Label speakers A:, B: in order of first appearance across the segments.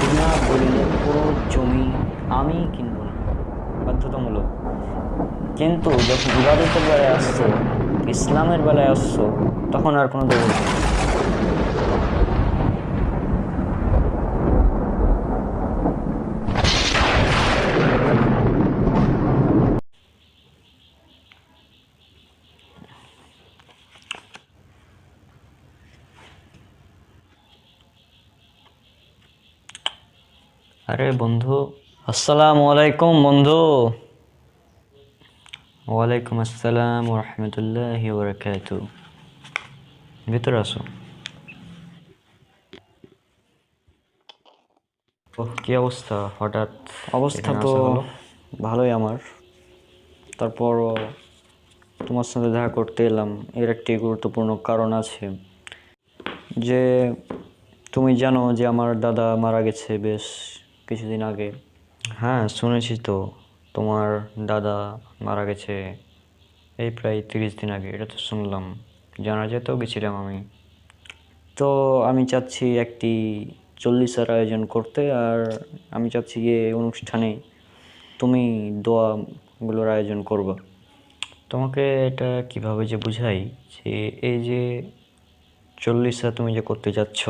A: বিনা দলিলে পুরো জমি আমি কিনবো না। বাধ্যতামূলক। কিন্তু যখন ইবাদতের বেলায় আসছো, ইসলামের বেলায় আসছো, তখন আর কোনো দলিল আরে বন্ধু আসসালামু আলাইকুম বন্ধু। ওয়ালাইকুম আসসালাম রহমতুল্লাহ বরকাত। ভিতরে আসো। ওহ, কি অবস্থা? হঠাৎ
B: অবস্থা তো ভালোই আমার। তারপর তোমার সাথে দেখা করতে এলাম। এর একটি গুরুত্বপূর্ণ কারণ আছে। যে তুমি জানো যে আমার দাদা মারা গেছে বেশ কিছুদিন আগে।
A: হ্যাঁ শুনেছি তো। তোমার দাদা মারা গেছে এই প্রায় তিরিশ দিন আগে, এটা তো শুনলাম। জানা যেতেও গেছিলাম আমি।
B: তো আমি চাচ্ছি একটি চল্লিশের আয়োজন করতে, আর আমি চাচ্ছি যে অনুষ্ঠানে তুমি দোয়াগুলোর আয়োজন করবা।
A: তোমাকে এটা কীভাবে যে বুঝাই যে এই যে চল্লিশা তুমি যে করতে যাচ্ছ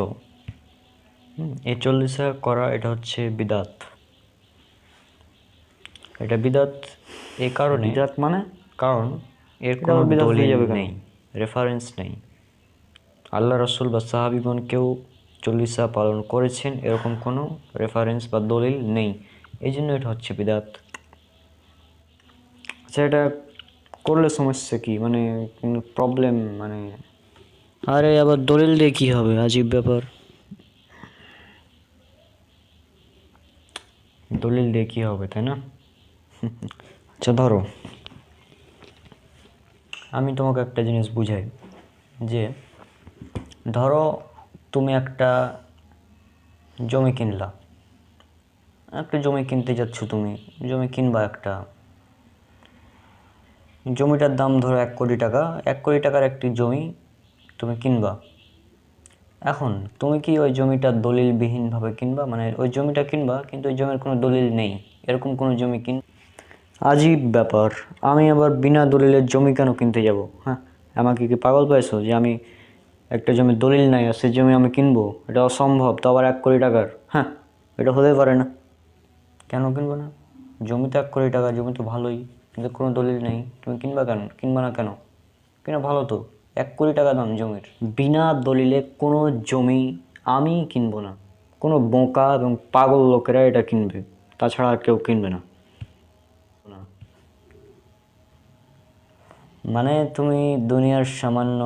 A: এই চল্লিশা করা এটা হচ্ছে বিদাত। এটা বিদাত এই কারণে
B: বিদাত মানে?
A: কারণ এর কোনো
B: হয়ে
A: দলিল? নেই রেফারেন্স নেই। আল্লাহ রসুল বা সাহাবিগণ কেউ চল্লিশা পালন করেছেন এরকম কোনো রেফারেন্স বা দলিল নেই। এই জন্য এটা হচ্ছে বিদাত।
B: আচ্ছা এটা করলে সমস্যা কি? মানে প্রবলেম মানে
A: আরে আবার দলিল দিয়ে কি হবে? আজীব ব্যাপার। দলিল দিয়ে কী হবে, তাই না? আচ্ছা ধরো। আমি তোমাকে একটা জিনিস বুঝাই, যে ধরো তুমি একটা জমি কিনলা। একটা জমি কিনতে যাচ্ছ তুমি, জমি কিনবা একটা। জমিটার দাম ধরো এক কোটি টাকা, এক কোটি টাকার একটি জমি তুমি কিনবা। এখন, তুমি কি ওই জমিটা দলিলবিহীনভাবে কিনবা? মানে ওই জমিটা কিনবা, কিন্তু ওই জমির কোনো দলিল নেই। এরকম কোনো জমি কিন।
B: আজীব ব্যাপার। আমি আবার বিনা দলিলের জমি কেন কিনতে যাব? হ্যাঁ? আমাকে কি পাগল পাইছো যে আমি একটা জমি দলিল নাই আর সেই জমি আমি কিনবো? এটা অসম্ভব, তো আবার এক কোটি টাকার। হ্যাঁ? এটা হতে পারে না।
A: কেন কিনবো না? জমি তো এক কোটি টাকা, জমি তো ভালোই। কিন্তু কোনো দলিল নেই। তুমি কিনবা কেন? কিনবা না কেন? কিনা ভালো তো। এক কোটি টাকা দাম জমির।
B: বিনা দলিলে কোনো জমি আমি কিনবো না। কোনো বোকা এবং পাগল লোকেরা এটা কিনবে। তাছাড়া আর কেউ কিনবে না।
A: মানে তুমি দুনিয়ার সামান্য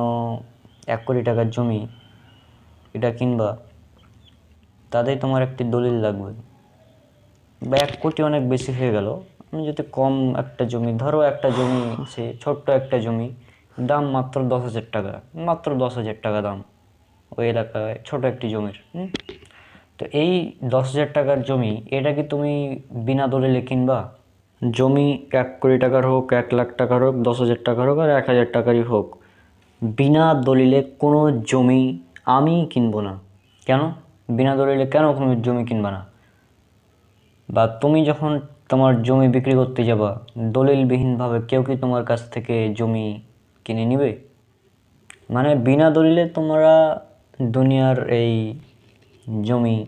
A: এক কোটি টাকার জমি এটা কিনবা, তাতেই তোমার একটি দলিল লাগবে। বা এক কোটি অনেক বেশি হয়ে গেল। আমি যদি কম একটা জমি, ধরো একটা জমি, সে ছোট্ট একটা জমি দাম মাত্র দশ হাজার টাকা, মাত্র দশ হাজার টাকা দাম। ওই এলাকায় ছোট একটি জমির তো এই দশ হাজার টাকার জমি, এটা কি তুমি বিনা দলিলে কিনবা?
B: জমি এক কোটি টাকার হোক, এক লাখ টাকার হোক, দশ হাজার টাকার হোক আর এক হাজার টাকারই হোক, বিনা দলিলে কোনো জমি আমি কিনবো না।
A: কেন? বিনা দলিলে কেন কোনো জমি কিনবা না? বা তুমি যখন তোমার জমি বিক্রি করতে যাবা, দলিলবিহীনভাবে কেউ কি তোমার কাছ থেকে জমি কিনে নিবে? মানে বিনা দলিলে তোমরা দুনিয়ার এই জমি,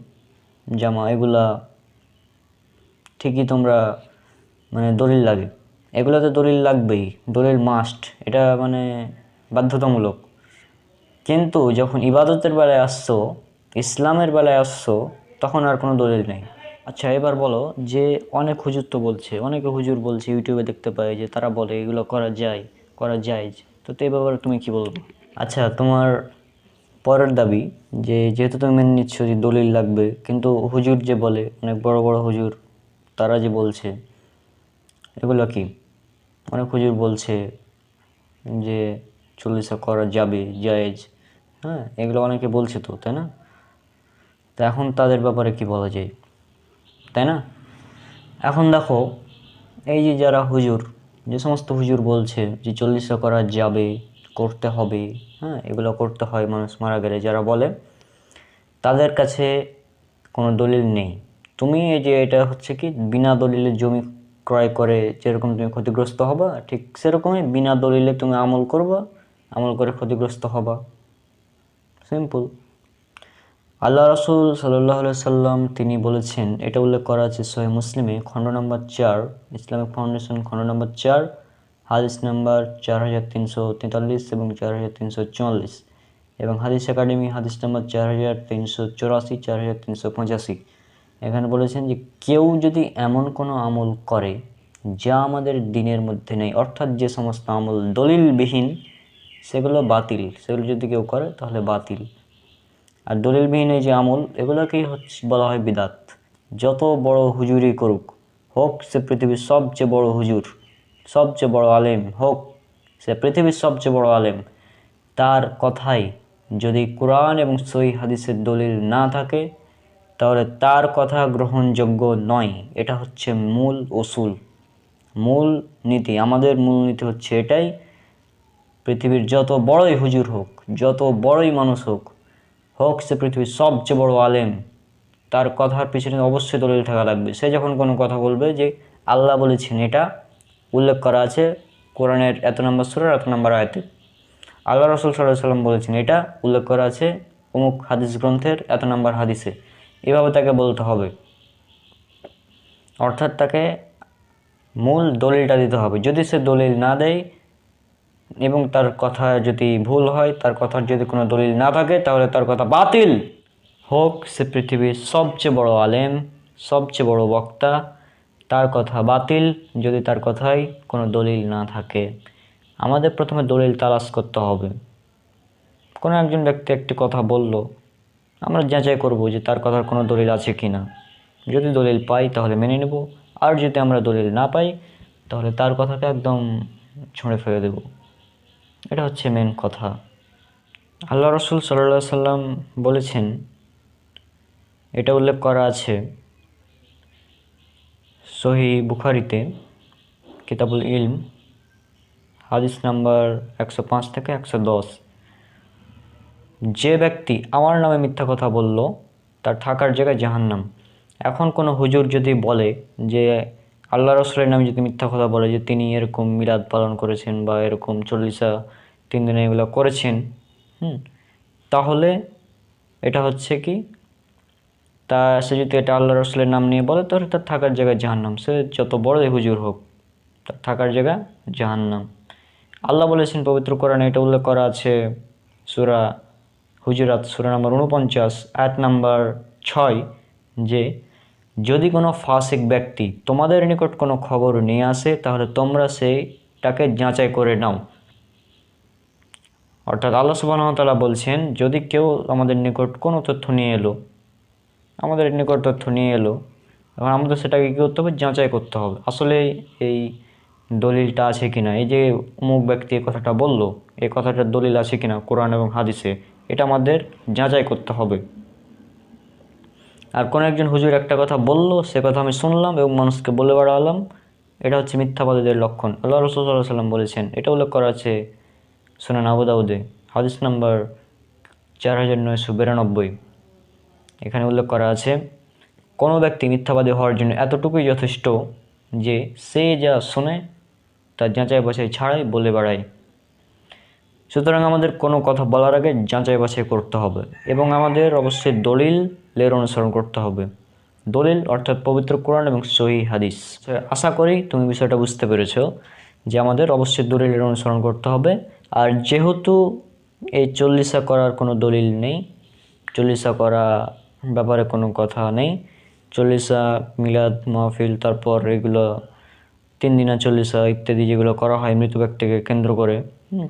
A: জামা এগুলা ঠিকই তোমরা মানে দলিল লাগে। এগুলোতে দলিল লাগবেই, দলিল মাস্ট এটা মানে বাধ্যতামূলক। কিন্তু যখন ইবাদতের বেলায় আসছো, ইসলামের বেলায় আসছো, তখন আর কোনো দলিল নেই।
B: আচ্ছা এবার বলো যে অনেক হুজুর তো বলছে, অনেকে হুজুর বলছে, ইউটিউবে দেখতে পাই যে তারা বলে এগুলো করা যায়। করা যায়। তো তো এই ব্যাপারে তুমি কি বলব?
A: আচ্ছা তোমার পরের দাবি যে, যেহেতু তুমি মেনে নিচ্ছ যে দলিল লাগবে, কিন্তু হুজুর যে বলে, অনেক বড় বড় হুজুর, তারা যে বলছে, এগুলো কি? অনেক হুজুর বলছে যে, চল্লিশা করা যাবে, জায়েজ। হ্যাঁ এগুলো অনেকে বলছে তো, তাই না? তো এখন তাদের ব্যাপারে কি বলা যায়? তাই না? এখন দেখো, এই যে যারা হুজুর যে সমস্ত হুজুর বলছে যে চল্লিশা করা যাবে, করতে হবে হ্যাঁ এগুলো করতে হয় মানুষ মারা গেলে। যারা বলে, তাদের কাছে কোনো দলিল নেই। তুমি এই যে এটা হচ্ছে কি, বিনা দলিলে জমি ক্রয় করে যেরকম তুমি ক্ষতিগ্রস্ত হবা, ঠিক সেরকমই বিনা দলিলে তুমি আমল করবা, আমল করে ক্ষতিগ্রস্ত হবা। সিম্পল আল্লাহ রসুল সাল্লাহ সাল্লাম তিনি বলেছেন, এটা উল্লেখ করা আছে সোহে মুসলিমে, খণ্ড নম্বর চার, ইসলামিক ফাউন্ডেশন খণ্ড নম্বর চার, হাদিস নাম্বার চার হাজার তিনশো তেতাল্লিশ এবং চার হাজার তিনশো চুয়াল্লিশ এবং হাদিস একাডেমি হাদিস নম্বর চার হাজার তিনশো চৌরাশি, চার হাজার তিনশো পঁচাশি। এখানে বলেছেন যে, কেউ যদি এমন কোনো আমল করে যা আমাদের দিনের মধ্যে নেই, অর্থাৎ যে সমস্ত আমল দলিলবিহীন, সেগুলো বাতিল, সেগুলো যদি কেউ করে, তাহলে বাতিল। আর দলিলবিহীন এই যে আমল, এগুলোকেই হচ্ছে বলা হয় বিদাত। যত বড় হুজুরি করুক, হোক সে পৃথিবীর সবচেয়ে বড় হুজুর, সবচেয়ে বড় আলেম, হোক সে পৃথিবীর সবচেয়ে বড় আলেম, তার কথাই যদি কোরআন এবং সই হাদিসের দলিল না থাকে, তাহলে তার কথা গ্রহণযোগ্য নয়। এটা হচ্ছে মূল ওসুল মূল নীতি, আমাদের মূল নীতি হচ্ছে এটাই, পৃথিবীর যত বড়ই হুজুর হোক, যত বড়ই মানুষ হোক হোক সে পৃথিবীর সবচেয়ে বড় আলেম, তার কথার পিছনে অবশ্যই দলিল থাকা লাগবে। সে যখন কোনো কথা বলবে যে আল্লাহ বলেছেন এটা, উল্লেখ করা আছে কোরআনের এত নম্বর সুরের এত নম্বর আয়তে। আল্লাহ রসুল সাল্লাহ সাল্লাম বলেছেন এটা, উল্লেখ করা আছে অমুক হাদিস গ্রন্থের এত নম্বর হাদিসে। এভাবে তাকে বলতে হবে। অর্থাৎ তাকে মূল দলিলটা দিতে হবে। যদি সে দলিল না দেয় এবং তার কথা যদি ভুল হয়, তার কথার যদি কোনো দলিল না থাকে, তাহলে তার কথা বাতিল। হোক, সে পৃথিবীর সবচেয়ে বড় আলেম, সবচেয়ে বড় বক্তা, তার কথা বাতিল যদি তার কথায় কোনো দলিল না থাকে। আমাদের প্রথমে দলিল তালাশ করতে হবে। কোনো একজন ব্যক্তি একটি কথা বলল, আমরা যাচাই করব যে তার কথার কোনো দলিল আছে কি না যদি দলিল পাই, তাহলে মেনে নেব। আর যদি আমরা দলিল না পাই, তাহলে তার কথাকে একদম ছুঁড়ে ফেলে দেব। এটা হচ্ছে মেন কথা। আল্লাহ রসুল সাল্লাহ সাল্লাম বলেছেন, এটা উল্লেখ করা আছে সহি বুখারিতে, কিতাবুল ইলম, হাদিস নাম্বার একশো পাঁচ থেকে একশো দশ। যে ব্যক্তি আমার নামে মিথ্যা কথা বলল, তার থাকার জায়গায় জাহান্নাম। এখন কোনো হুজুর যদি বলে যে আল্লাহ রসুলের নামে যদি মিথ্যা কথা বলে যে তিনি এরকম মিলাদ পালন করেছেন বা এরকম চল্লিশা তিন দিনে এগুলো করেছেন, হুম, তাহলে এটা হচ্ছে কি? তা সে যদি এটা আল্লাহ রসুলের নাম নিয়ে বলে, তাহলে তার থাকার জায়গায় জাহান্নাম। সে যত বড়ই হুজুর হোক, তার থাকার জায়গা জাহান্নাম। আল্লাহ বলেছেন, পবিত্র কোরআনে এটা উল্লেখ করা আছে, সুরা হুজুরাত, সুরা নম্বর উনপঞ্চাশ আয়াত নাম্বার ছয়, যে যদি কোনো ফাসিক ব্যক্তি তোমাদের নিকট কোনো খবর নিয়ে আসে, তাহলে তোমরা সেইটাকে যাচাই করে নাও। অর্থাৎ আল্লাহ সুবাহতালা বলছেন, যদি কেউ আমাদের নিকট কোনো তথ্য নিয়ে এলো, আমাদের নিকট তথ্য নিয়ে এলো, এখন আমাদের সেটাকে কী করতে হবে? যাচাই করতে হবে। আসলে এই দলিলটা আছে কিনা? এই যে অমুক ব্যক্তি এই কথাটা বলল, এই কথাটার দলিল আছে কিনা? কোরআন এবং হাদিসে। এটা আমাদের যাচাই করতে হবে। আর কোনো একজন হুজুর একটা কথা বলল, সে কথা আমি শুনলাম এবং মানুষকে বলে বেড়ালাম। এটা হচ্ছে মিথ্যাবাদীদের লক্ষণ। আল্লাহ রসুল সাল্লাহ সাল্লাম বলেছেন, এটা উল্লেখ করা আছে সুনান আবু দাউদে, হাদিস নাম্বার চার হাজার নয়শো বিরানব্বই। এখানে উল্লেখ করা আছে, কোনো ব্যক্তি মিথ্যাবাদী হওয়ার জন্য এতটুকুই যথেষ্ট যে সে যা শোনে তার যাচাই বাছাই ছাড়াই বলে বেড়ায়। সুতরাং আমাদের কোনো কথা বলার আগে যাচাই বাছাই করতে হবে এবং আমাদের অবশ্যই দলিল দলিলের অনুসরণ করতে হবে। দলিল অর্থাৎ পবিত্র কোরআন এবং সহি হাদিস। আশা করি তুমি বিষয়টা বুঝতে পেরেছ যে আমাদের অবশ্যই দলিলের অনুসরণ করতে হবে। আর যেহেতু এই চল্লিশা করার কোনো দলিল নেই, চল্লিশা করা ব্যাপারে কোনো কথা নেই, চল্লিশা মিলাদ, মাহফিল, তারপর এগুলো তিন দিনা চল্লিশা ইত্যাদি যেগুলো করা হয় মৃত ব্যক্তিকে কেন্দ্র করে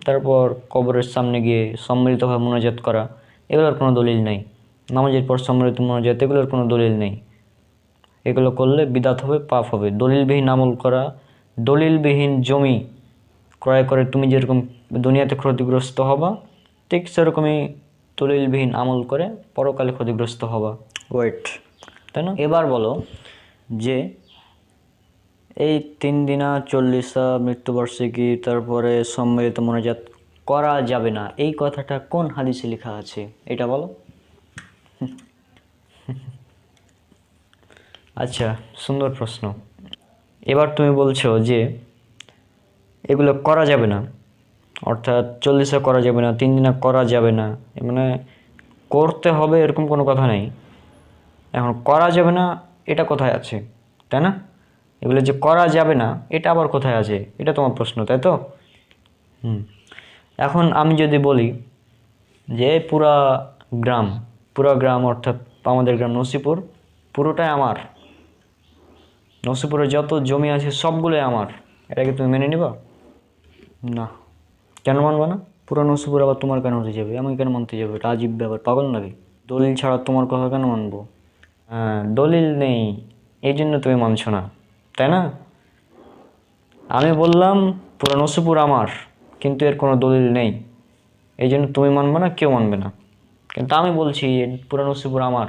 A: তারপর কবরের সামনে গিয়ে সম্মিলিতভাবে মোনাজাত করা এগুলোর কোনো দলিল নেই। নামাজের পর সম্মিলিত মোনাজাত এগুলোর কোনো দলিল নেই। এগুলো করলে বিদাত হবে পাপ হবে। দলিলবিহীন আমল করা দলিলবিহীন জমি ক্রয় করে তুমি যেরকম দুনিয়াতে ক্ষতিগ্রস্ত হবা ঠিক সেরকমই দলিলবিহীন আমল করে পরকালে ক্ষতিগ্রস্ত হবা। ওয়েট তাই না? এবার বলো যে এই তিন দিনা চল্লিশা মৃত্যুবার্ষিকী, তারপরে সম্মিলিত মনোজাত করা যাবে না। এই কথাটা কোন হাদিসে লেখা আছে? এটা বলো। আচ্ছা সুন্দর প্রশ্ন। এবার তুমি বলছো যে এগুলো করা যাবে না। অর্থাৎ চল্লিশে করা যাবে না, তিন দিনে করা যাবে না। মানে করতে হবে এরকম কোনো কথা নেই। এখন করা যাবে না, এটা কোথায় আছে? তাই না? এগুলো যে করা যাবে না, এটা আবার কোথায় আছে? এটা তোমার প্রশ্ন, তাই তো? হুম। এখন আমি যদি বলি যে পুরা গ্রাম পুরা গ্রাম অর্থাৎ আমাদের গ্রাম নসিপুর, পুরোটাই আমার। নসিপুরে যত জমি আছে সবগুলোই আমার। এটাকে তুমি মেনে নিবা? না। কেন মানবা না? পুরো নসিপুর আবার তোমার কেন হতে যাবে? আমি কেন মানতে যাব? আজীব ব্যাপার, পাগল নাকি? দলিল ছাড়া তোমার কথা কেন মানবো? দলিল নেই। এই জন্য তুমি মানছো না। তাই না? আমি বললাম, পুরো নসিপুর আমার, কিন্তু এর কোনো দলিল নেই। এই জন্য তুমি মানবে না, কেউ মানবে না। কিন্তু আমি বলছি পুরো নসিপুর আমার।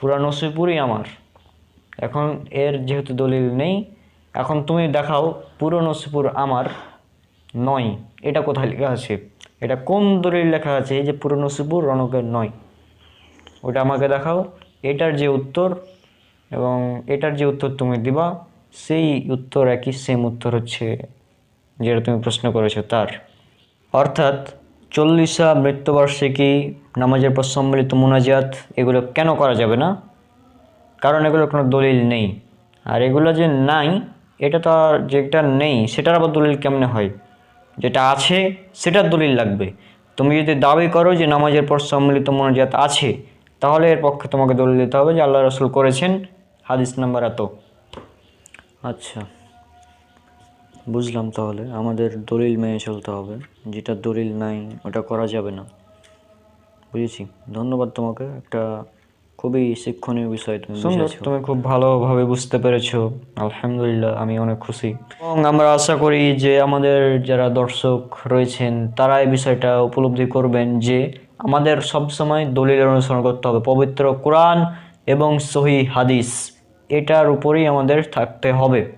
A: পুরো নসিপুরই আমার। এখন এর যেহেতু দলিল নেই, এখন তুমি দেখাও, পুরো নসিপুর আমার নয়। এটা কোথায় লেখা আছে? এটা কোন দলিল লেখা আছে? এই যে পুরো নসিপুর রণকের নয়। ওটা আমাকে দেখাও। এটার যে উত্তর এবং এটার যে উত্তর তুমি দিবা, সেই উত্তর একই সেম উত্তর হচ্ছে যেটা তুমি প্রশ্ন করেছ তার। অর্থাৎ চল্লিশা মৃত্যুবার্ষিকী, নামাজের পর সম্মিলিত মোনাজাত, এগুলো কেন করা যাবে না? কারণ এগুলো কোনো দলিল নেই। আর এগুলো যে নাই, এটা তো আর যেটা নেই, সেটার আবার দলিল কেমনে হয়? যেটা আছে, সেটার দলিল লাগবে। তুমি যদি দাবি করো যে নামাজের পর সম্মিলিত মোনাজাত আছে, তাহলে এর পক্ষে তোমাকে দলিল দিতে হবে যে আল্লাহ রসুল করেছেন হাদিস নাম্বার এত।
B: আচ্ছা বুঝলাম তাহলে। আমাদের দলিল মেনে চলতে হবে। যেটা দলিল নাই, ওটা করা যাবে না। বুঝেছি? ধন্যবাদ তোমাকে। একটা খুবই শিক্ষণীয় বিষয় তুমি
A: তুমি খুব ভালোভাবে বুঝতে পেরেছ। আলহামদুলিল্লাহ, আমি অনেক খুশি। এবং আমরা আশা করি যে আমাদের যারা দর্শক রয়েছেন, তারা এই বিষয়টা উপলব্ধি করবেন যে আমাদের সবসময় দলিল অনুসরণ করতে হবে। পবিত্র কোরআন এবং সহি হাদিস। এটার উপরেই আমাদের থাকতে হবে।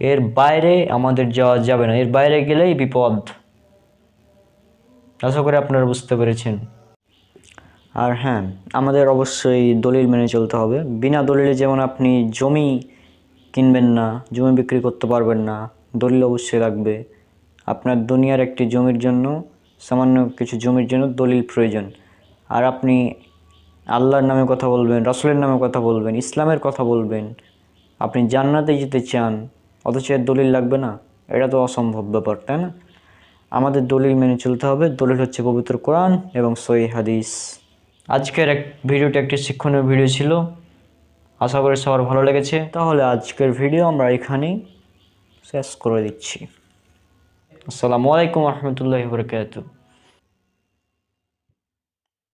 A: এর বাইরে আমাদের যাওয়া যাবে না। এর বাইরে গেলেই বিপদ। আশা করি আপনারা বুঝতে পেরেছেন।
B: আর হ্যাঁ আমাদের অবশ্যই দলিল মেনে চলতে হবে। বিনা দলিলে যেমন আপনি জমি কিনবেন না, জমি বিক্রি করতে পারবেন না, দলিল অবশ্যই লাগবে। আপনার দুনিয়ার একটি জমির জন্য, সামান্য কিছু জমির জন্য দলিল প্রয়োজন। আর আপনি আল্লাহর নামে কথা বলবেন, রাসুলের নামে কথা বলবেন, ইসলামের কথা বলবেন। আপনি জান্নাতে যেতে চান, অথচ এর দলিল লাগবে না। এটা তো অসম্ভব ব্যাপার, তাই না? আমাদের দলিল মেনে চলতে হবে। দলিল হচ্ছে পবিত্র কোরআন এবং সহি হাদিস।
A: আজকের এক, ভিডিওটি একটি শিক্ষণীয় ভিডিও ছিল। আশা করি সবার ভালো লেগেছে।
B: তাহলে আজকের ভিডিও আমরা এখানেই শেষ করে দিচ্ছি।
A: আসসালামু আলাইকুম রহমতুল্লাহ বরকাত